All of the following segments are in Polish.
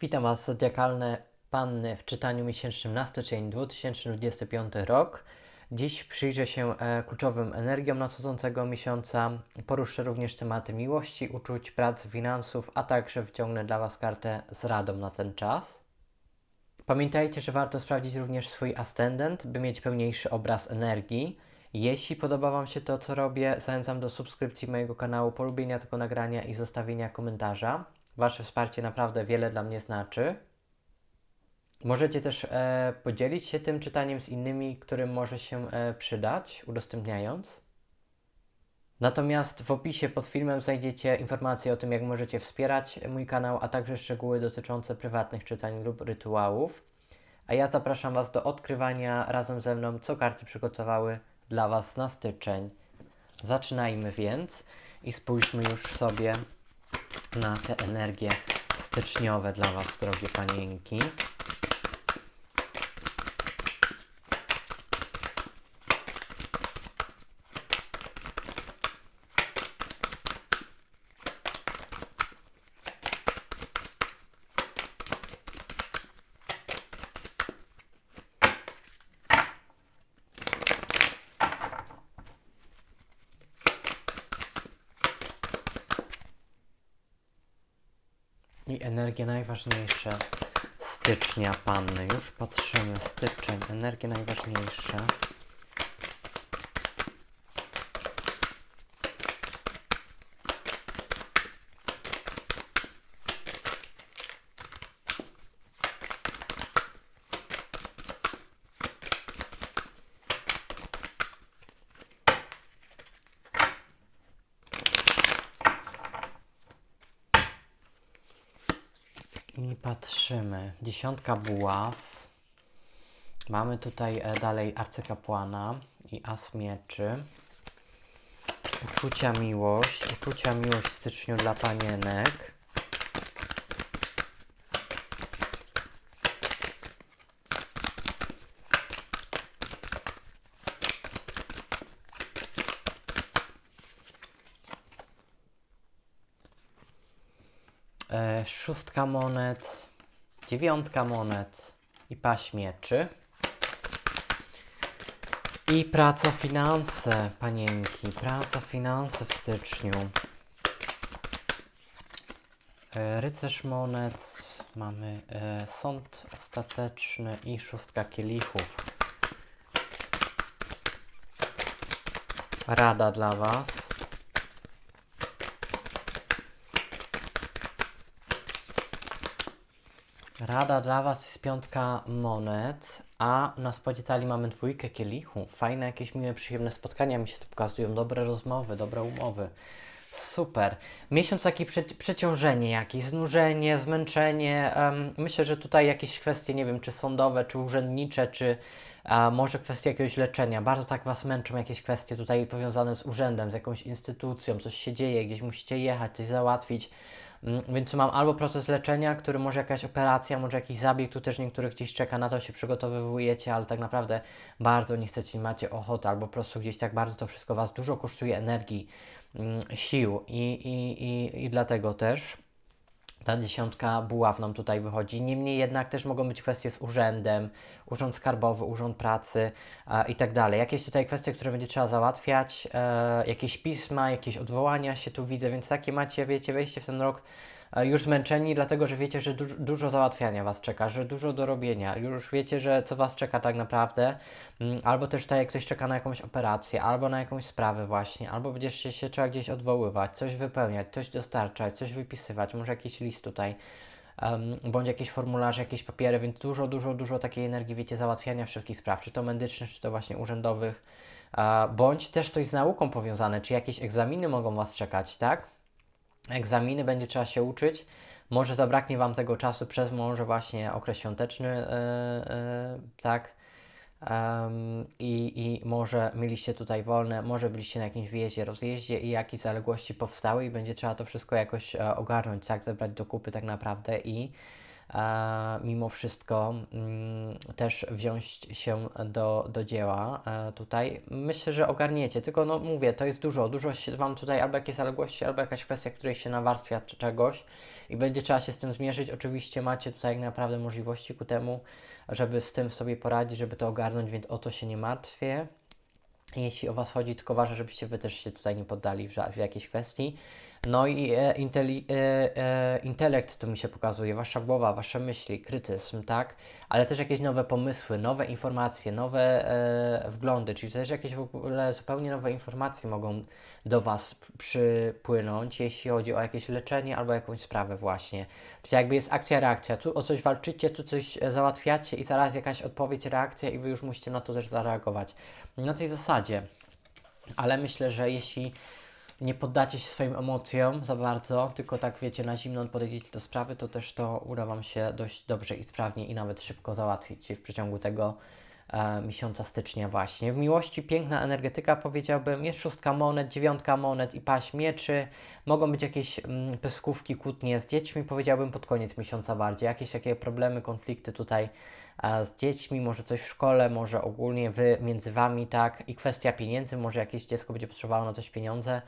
Witam Was, zodiakalne panny w czytaniu miesięcznym na styczeń 2025 rok. Dziś przyjrzę się e, kluczowym energiom nadchodzącego miesiąca. Poruszę również tematy miłości, uczuć, pracy, finansów, a także wyciągnę dla Was kartę z radą na ten czas. Pamiętajcie, że warto sprawdzić również swój ascendent, by mieć pełniejszy obraz energii. Jeśli podoba Wam się to, co robię, zachęcam do subskrypcji mojego kanału, polubienia tego nagrania i zostawienia komentarza. Wasze wsparcie naprawdę wiele dla mnie znaczy. Możecie też e, podzielić się tym czytaniem z innymi, którym może się e, przydać, udostępniając. Natomiast w opisie pod filmem znajdziecie informacje o tym, jak możecie wspierać mój kanał, a także szczegóły dotyczące prywatnych czytań lub rytuałów. A ja zapraszam Was do odkrywania razem ze mną, co karty przygotowały dla Was na styczeń. Zaczynajmy więc i spójrzmy już sobie na te energie styczniowe dla Was, drogie panienki. I energie najważniejsze stycznia panny. Już patrzymy. Styczeń. Energie najważniejsze. I patrzymy. Dziesiątka buław. Mamy tutaj e, dalej arcykapłana i as mieczy. Uczucia miłość. Uczucia miłość w styczniu dla panienek. E, szóstka monet, dziewiątka monet i paść mieczy. I praca, finanse, panienki. Praca, finanse w styczniu. E, rycerz monet, mamy e, sąd ostateczny i szóstka kielichów. Rada dla Was. Rada dla Was jest piątka monet, a na spodzie talii mamy dwójkę kielichów. Fajne, jakieś miłe, przyjemne spotkania mi się tu pokazują, dobre rozmowy, dobre umowy. Super. Miesiąc taki prze przeciążenie jakieś, znużenie, zmęczenie. em, myślę, że tutaj jakieś kwestie, nie wiem, czy sądowe, czy urzędnicze, czy a, może kwestie jakiegoś leczenia. Bardzo tak Was męczą jakieś kwestie tutaj powiązane z urzędem, z jakąś instytucją, coś się dzieje, gdzieś musicie jechać, coś załatwić. Mm, Więc mam albo proces leczenia, który może jakaś operacja, może jakiś zabieg, tu też niektórych gdzieś czeka, na to się przygotowujecie, ale tak naprawdę bardzo nie chcecie, macie ochoty, albo po prostu gdzieś tak bardzo to wszystko Was dużo kosztuje energii, mm, sił i, i, i, i dlatego też ta dziesiątka buław nam tutaj wychodzi. Niemniej jednak też mogą być kwestie z urzędem, urząd skarbowy, urząd pracy e, i tak dalej. Jakieś tutaj kwestie, które będzie trzeba załatwiać, e, jakieś pisma, jakieś odwołania się tu widzę, więc takie macie, wiecie, wejście w ten rok już zmęczeni, dlatego że wiecie, że du dużo załatwiania Was czeka, że dużo do robienia. Już wiecie, że co Was czeka tak naprawdę. Mm, Albo też tak jak ktoś czeka na jakąś operację, albo na jakąś sprawę właśnie, albo będziecie się trzeba gdzieś odwoływać, coś wypełniać, coś dostarczać, coś wypisywać, może jakiś list tutaj, em, bądź jakieś formularze, jakieś papiery, więc dużo, dużo, dużo takiej energii, wiecie, załatwiania wszelkich spraw, czy to medycznych, czy to właśnie urzędowych, bądź też coś z nauką powiązane, czy jakieś egzaminy mogą Was czekać, tak? Egzaminy, będzie trzeba się uczyć. Może zabraknie Wam tego czasu przez może właśnie okres świąteczny, yy, yy, tak. Em, i, I może mieliście tutaj wolne, może byliście na jakimś wyjeździe, rozjeździe i jakieś zaległości powstały i będzie trzeba to wszystko jakoś e, ogarnąć, tak, zebrać do kupy tak naprawdę i e, mimo wszystko mm, też wziąć się do, do dzieła e, tutaj. Myślę, że ogarniecie, tylko no mówię, to jest dużo, dużo się Wam tutaj albo jakieś zaległości, albo jakaś kwestia, której się nawarstwia czy czegoś i będzie trzeba się z tym zmierzyć. Oczywiście macie tutaj naprawdę możliwości ku temu, żeby z tym sobie poradzić, żeby to ogarnąć, więc o to się nie martwię. Jeśli o Was chodzi, tylko ważne, żebyście Wy też się tutaj nie poddali w, w jakiejś kwestii. No i e, inteli- e, e, intelekt tu mi się pokazuje, Wasza głowa, Wasze myśli, krytyzm, tak? Ale też jakieś nowe pomysły, nowe informacje, nowe e, wglądy, czyli też jakieś w ogóle zupełnie nowe informacje mogą do Was przypłynąć, jeśli chodzi o jakieś leczenie albo jakąś sprawę właśnie. Czyli jakby jest akcja, reakcja. Tu o coś walczycie, tu coś e, załatwiacie i zaraz jakaś odpowiedź, reakcja i Wy już musicie na to też zareagować. Na tej zasadzie. Ale myślę, że jeśli nie poddacie się swoim emocjom za bardzo, tylko tak wiecie, na zimno podejdziecie do sprawy, to też to uda Wam się dość dobrze i sprawnie i nawet szybko załatwić w przeciągu tego e, miesiąca stycznia właśnie. W miłości piękna energetyka powiedziałbym, jest szóstka monet, dziewiątka monet i paść mieczy. Mogą być jakieś mm, pyskówki, kłótnie z dziećmi, powiedziałbym pod koniec miesiąca bardziej. Jakieś takie problemy, konflikty tutaj e, z dziećmi, może coś w szkole, może ogólnie wy między wami, tak? I kwestia pieniędzy, może jakieś dziecko będzie potrzebowało na coś pieniądze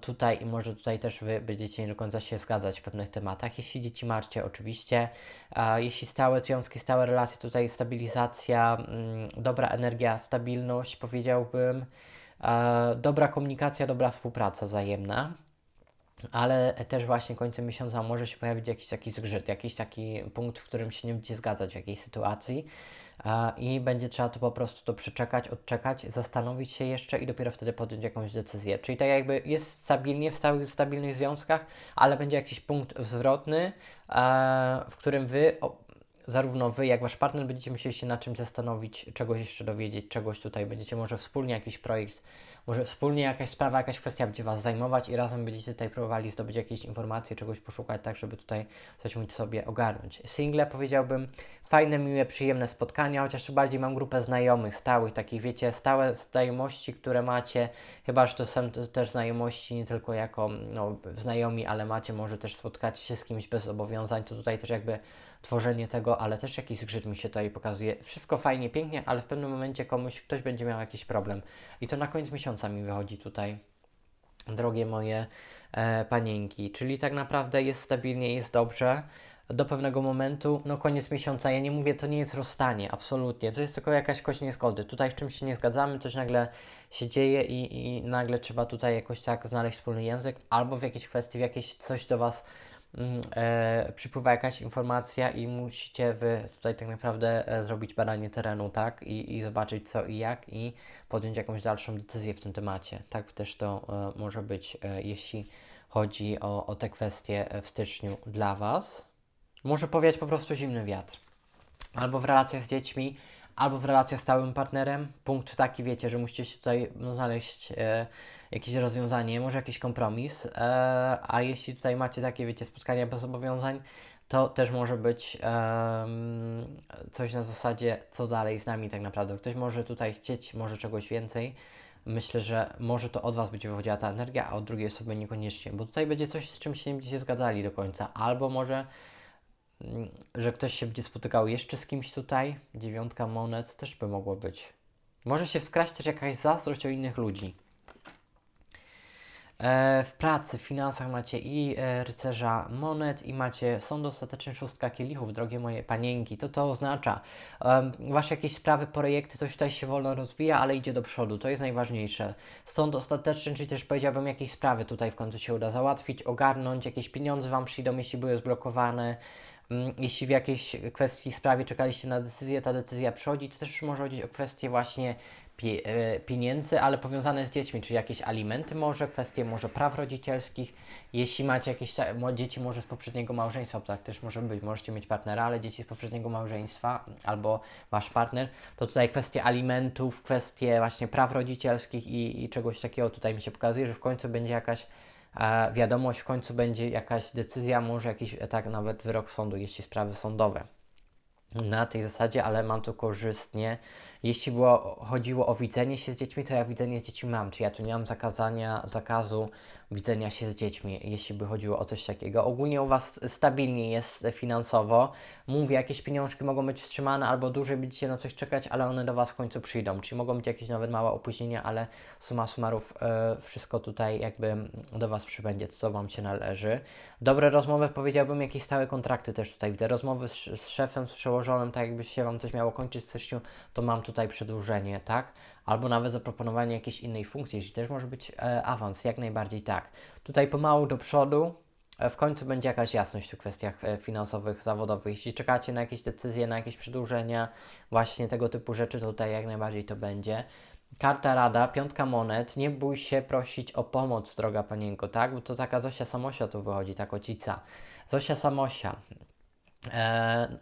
tutaj i może tutaj też wy będziecie nie do końca się zgadzać w pewnych tematach. Jeśli dzieci marcie, oczywiście. Jeśli stałe związki, stałe relacje, tutaj stabilizacja, mm, dobra energia, stabilność, powiedziałbym. Dobra komunikacja, dobra współpraca wzajemna. Ale też właśnie końcem miesiąca może się pojawić jakiś taki zgrzyt, jakiś taki punkt, w którym się nie będziecie zgadzać w jakiejś sytuacji i będzie trzeba to po prostu to przeczekać, odczekać, zastanowić się jeszcze i dopiero wtedy podjąć jakąś decyzję. Czyli tak jakby jest stabilnie w stałych, stabilnych związkach, ale będzie jakiś punkt zwrotny, e, w którym wy, zarówno wy, jak wasz partner będziecie musieli się nad czymś zastanowić, czegoś jeszcze dowiedzieć, czegoś tutaj będziecie może wspólnie jakiś projekt może wspólnie jakaś sprawa, jakaś kwestia będzie Was zajmować i razem będziecie tutaj próbowali zdobyć jakieś informacje, czegoś poszukać, tak żeby tutaj coś móc sobie ogarnąć. Single powiedziałbym, fajne, miłe, przyjemne spotkania, chociaż bardziej mam grupę znajomych, stałych, takich wiecie, stałe znajomości, które macie, chyba, że to są też znajomości nie tylko jako no, znajomi, ale macie, może też spotkacie się z kimś bez zobowiązań, to tutaj też jakby tworzenie tego, ale też jakiś zgrzyt mi się tutaj pokazuje. Wszystko fajnie, pięknie, ale w pewnym momencie komuś, ktoś będzie miał jakiś problem. I to na koniec miesiąca mi wychodzi tutaj, drogie moje e, panienki. Czyli tak naprawdę jest stabilnie, jest dobrze. Do pewnego momentu, no koniec miesiąca, ja nie mówię, to nie jest rozstanie, absolutnie. To jest tylko jakaś kość niezgody. Tutaj w czymś się nie zgadzamy, coś nagle się dzieje i, i nagle trzeba tutaj jakoś tak znaleźć wspólny język, albo w jakiejś kwestii, w jakieś coś do Was e, przypływa jakaś informacja i musicie Wy tutaj tak naprawdę e, zrobić badanie terenu, tak? I, I zobaczyć co i jak i podjąć jakąś dalszą decyzję w tym temacie. Tak też to e, może być, e, jeśli chodzi o, o te kwestie e, w styczniu dla Was. Może powiać po prostu zimny wiatr. Albo w relacjach z dziećmi, albo w relacjach z stałym partnerem. Punkt taki, wiecie, że musicie się tutaj no, znaleźć e, jakieś rozwiązanie, może jakiś kompromis. E, a jeśli tutaj macie takie, wiecie, spotkania bez zobowiązań, to też może być coś na zasadzie, co dalej z nami tak naprawdę. Ktoś może tutaj chcieć, może czegoś więcej. Myślę, że może to od Was będzie wychodziła ta energia, a od drugiej osoby niekoniecznie, bo tutaj będzie coś, z czym się nie będziecie zgadzali do końca. Albo może że ktoś się będzie spotykał jeszcze z kimś tutaj. Dziewiątka monet też by mogło być. Może się wskraść też jakaś zazdrość o innych ludzi. E, w pracy, w finansach macie i e, rycerza monet i macie sąd ostateczny szóstka kielichów, drogie moje panienki. To to oznacza, em, wasze jakieś sprawy, projekty, coś tutaj się wolno rozwija, ale idzie do przodu, to jest najważniejsze. Sąd ostateczny, czyli też powiedziałbym jakieś sprawy tutaj w końcu się uda załatwić, ogarnąć, jakieś pieniądze wam przyjdą, jeśli były zblokowane. Mm, Jeśli w jakiejś kwestii, sprawie czekaliście na decyzję, ta decyzja przychodzi, to też może chodzić o kwestie właśnie e, pieniędzy, ale powiązane z dziećmi, czyli jakieś alimenty może, kwestie może praw rodzicielskich. Jeśli macie jakieś dzieci może z poprzedniego małżeństwa, tak też może być, możecie mieć partnera, ale dzieci z poprzedniego małżeństwa albo wasz partner, to tutaj kwestie alimentów, kwestie właśnie praw rodzicielskich i, i czegoś takiego tutaj mi się pokazuje, że w końcu będzie jakaś wiadomość, w końcu będzie jakaś decyzja, może jakiś tak nawet wyrok sądu, jeśli sprawy sądowe na tej zasadzie, ale mam to korzystnie. Jeśli było, chodziło o widzenie się z dziećmi, to ja widzenie z dziećmi mam, czy ja tu nie mam zakazania, zakazu widzenia się z dziećmi, jeśli by chodziło o coś takiego. Ogólnie u Was stabilnie jest finansowo. Mówię, jakieś pieniążki mogą być wstrzymane albo dłużej będziecie na coś czekać, ale one do Was w końcu przyjdą. Czyli mogą być jakieś nawet małe opóźnienia, ale suma summarów e, wszystko tutaj jakby do Was przybędzie, co Wam się należy. Dobre rozmowy, powiedziałbym, jakieś stałe kontrakty też tutaj widzę. Rozmowy z, z szefem, z przełożonym, tak jakby się Wam coś miało kończyć w styczniu, to mam tutaj przedłużenie, tak? Albo nawet zaproponowanie jakiejś innej funkcji, jeśli też może być e, awans, jak najbardziej tak. Tutaj pomału do przodu, e, w końcu będzie jakaś jasność w kwestiach e, finansowych, zawodowych. Jeśli czekacie na jakieś decyzje, na jakieś przedłużenia, właśnie tego typu rzeczy, to tutaj jak najbardziej to będzie. Karta rada, piątka monet, nie bój się prosić o pomoc, droga panienko, tak? Bo to taka Zosia Samosia tu wychodzi, ta kocica. Zosia Samosia,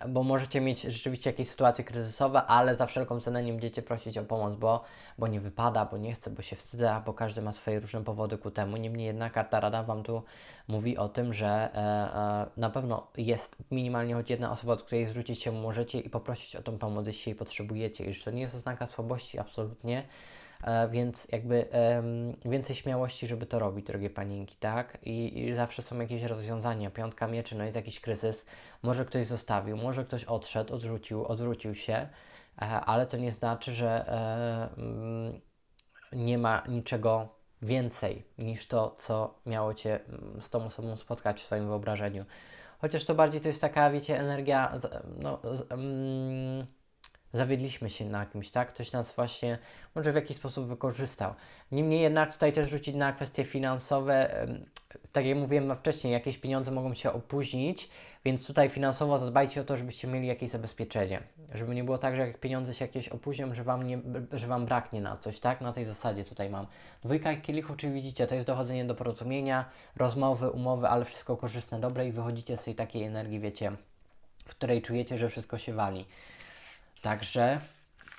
bo możecie mieć rzeczywiście jakieś sytuacje kryzysowe, ale za wszelką cenę nie będziecie prosić o pomoc, bo, bo nie wypada, bo nie chce, bo się wstydzę, bo każdy ma swoje różne powody ku temu. Niemniej jednak karta rada Wam tu mówi o tym, że e, e, na pewno jest minimalnie choć jedna osoba, do której zwrócić się możecie i poprosić o tą pomoc, jeśli jej potrzebujecie. Już to nie jest oznaka słabości, absolutnie. E, więc jakby więcej śmiałości, żeby to robić, drogie panienki, tak? I, I zawsze są jakieś rozwiązania. Piątka mieczy, no jest jakiś kryzys, może ktoś zostawił, może ktoś odszedł, odrzucił, odwrócił się, e, ale to nie znaczy, że e, mm, nie ma niczego więcej niż to, co miało Cię mm, z tą osobą spotkać w swoim wyobrażeniu. Chociaż to bardziej to jest taka, wiecie, energia, no, z- mm, zawiedliśmy się na kimś, tak? Ktoś nas właśnie może w jakiś sposób wykorzystał. Niemniej jednak tutaj też rzucić na kwestie finansowe, tak jak mówiłem wcześniej, jakieś pieniądze mogą się opóźnić, więc tutaj finansowo zadbajcie o to, żebyście mieli jakieś zabezpieczenie. Żeby nie było tak, że jak pieniądze się jakieś opóźnią, że wam, nie, że wam braknie na coś, tak? Na tej zasadzie tutaj mam. Dwójka kielichów, czyli widzicie, to jest dochodzenie do porozumienia, rozmowy, umowy, ale wszystko korzystne, dobre i wychodzicie z tej takiej energii, wiecie, w której czujecie, że wszystko się wali. Także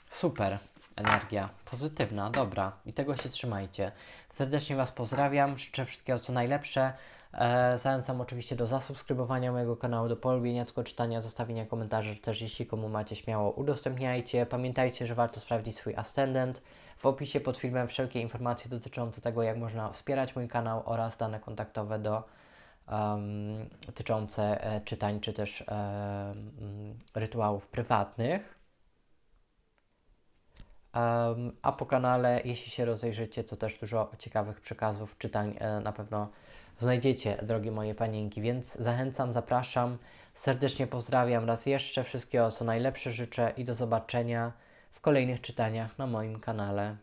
super energia, pozytywna, dobra i tego się trzymajcie. Serdecznie Was pozdrawiam, życzę wszystkiego co najlepsze. E, zachęcam oczywiście do zasubskrybowania mojego kanału, do polubienia, tylko czytania, zostawienia komentarzy, też jeśli komu macie śmiało udostępniajcie. Pamiętajcie, że warto sprawdzić swój ascendent. W opisie pod filmem wszelkie informacje dotyczące tego, jak można wspierać mój kanał oraz dane kontaktowe do um, e, czytań czy też e, rytuałów prywatnych. A po kanale, jeśli się rozejrzycie, to też dużo ciekawych przekazów, czytań e, na pewno znajdziecie, drogie moje panienki, więc zachęcam, zapraszam, serdecznie pozdrawiam raz jeszcze, wszystkiego co najlepsze życzę i do zobaczenia w kolejnych czytaniach na moim kanale.